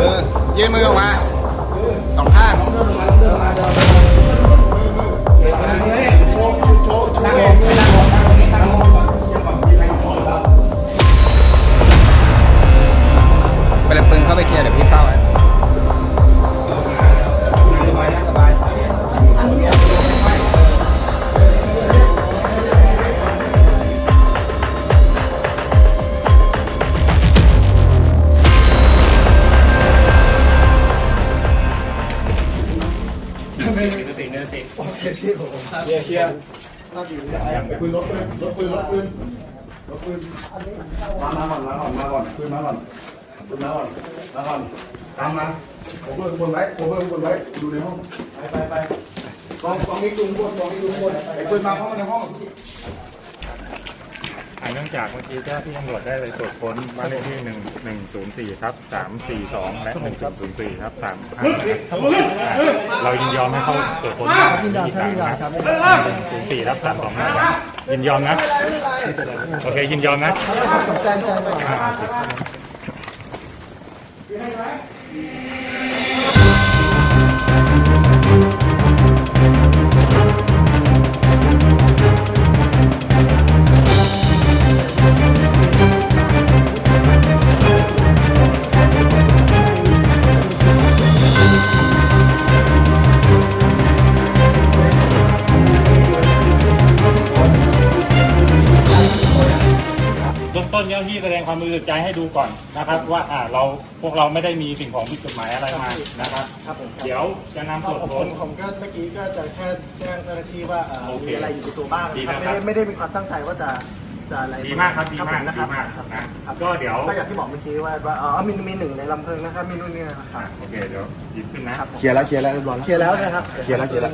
มือยื่นมือออกมาสองข้าง มามาก่อนมาก่อนมาก่อนขึ้นมาก่อนขึ้นมาก่อนมาก่อนตามมาผมเพิ่มคนไว้ผมเพิ่มคนไว้ดูในห้องไปไปไปกองกองนี้ดูบนกองนี้ดูบนไอ้ปืนมาเข้ามาในห้องพี่ อ่าเนื่องจากเมื่อกี้เจ้าที่ตำรวจได้ไปตรวจค้นบ้านเลขที่หนึ่งหนึ่งศูนย์สี่ครับสามสี่สองและหนึ่งศูนย์สี่ครับสามห้าเรายินยอมให้เข้าตรวจค้นยินยอมใช่ยินยอมครับ หนึ่งศูนย์สี่ครับสามสองห้ายินยอมนะโอเคยินยอมนะอ่าโอเคเบื้อง เจ้าหน้าที่แสดงความบริสุทธิ์ใจให้ดูก่อนนะครับ ว่าอ่าเราพวกเราไม่ได้มีสิ่งของผิดกฎหมายอะไรมานะครับ ครับผมเดี๋ยวจะนำตรวจผมผค้น มผมก็เมื่อกี้ก็จะแค่แจ้งเจ้าหน้าที่ว่าเอ่อโอเคมีอะไรอยู่ในตัวบ้างดีครับ นะครับ ไม่ได้ไม่ได้มีความตั้งใจว่าจะจะอะไรดีมากครับดีมากผนะคดีรับมากครับนะครับก็เดี๋ยวก็อย่างที่บอกเมื่อกี้ว่าว่าอ๋อมีมีหนึ่งในลำเพลิงนะครับมีนู่นนี่นะครับอ่าโอเคเดี๋ยวหยิบขึ้นนะเคลียร์แล้วเคลียร์แล้วเรียบร้อยเคลียร์แล้วนะครับ เคลียร์แล้วเคลียร์แล้ว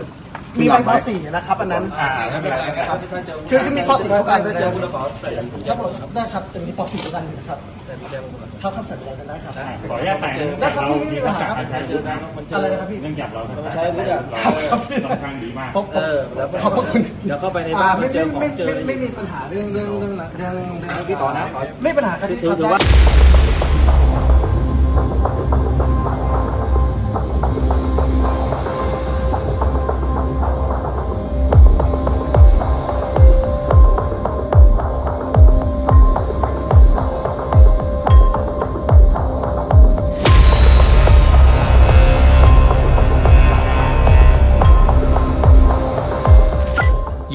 มีเป็นข้อสี่นะครับ อันนั้น อ่าไม่เป็นไรไม่เป็นไรครับคือคือมีข้อสี่ทุกอันนะครับผมได้ครับจะมีข้อสี่ทุกอันอยู่นะครับเขาคำสั่งอะไรกันได้ครับอ่าขออนุญาตถ่ายเนื่องจากเรามีทักษะการใช้วุฒินะอะไรนะครับพี่เนื่องจากเราทักษะการใช้วุฒิเราค่อนข้างดีมากผมผมขอบพระคุณเดี๋ยวเข้าไปในบ้านมันเจอของเจอไม่อะไรไม่ไม่มีปัญหาเรื่องเรื่องเรื่องเรื่องเรื่องพี่ต่อนะขอไม่ปัญหาครับถือถือว่า